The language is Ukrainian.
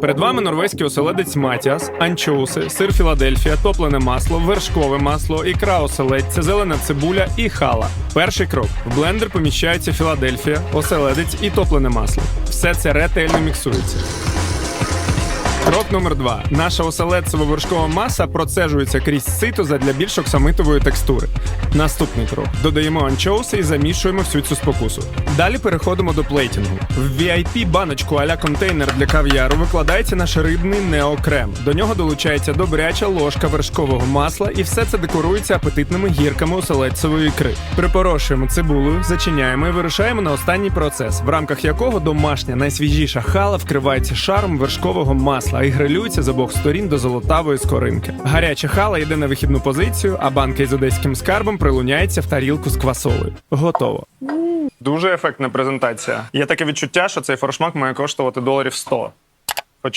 Перед вами норвезький оселедець Матіас, анчоуси, сир Філадельфія, топлене масло, вершкове масло, ікра оселедця, зелена цибуля і хала. Перший крок: в блендер поміщається Філадельфія, оселедець і топлене масло. Все це ретельно міксується. Крок номер два. Наша оселедцево-вершкова маса процежується крізь сито задля більш оксамитової текстури. Наступний крок. Додаємо анчоуси і замішуємо всю цю спокусу. Далі переходимо до плейтінгу. В VIP баночку а-ля контейнер для кав'яру викладається наш рибний неокрем. До нього долучається добряча ложка вершкового масла, і все це декорується апетитними гірками оселедцевої ікри. Припорошуємо цибулею, зачиняємо і вирушаємо на останній процес, в рамках якого домашня найсвіжіша хала вкривається шаром вершкового масла і грилюється з обох сторін до золотавої скоринки. Гаряча хала йде на вихідну позицію, а банка із одеським скарбом прилуняється в тарілку з квасолою. Готово. Дуже ефектна презентація. Є таке відчуття, що цей форшмак має коштувати доларів 100.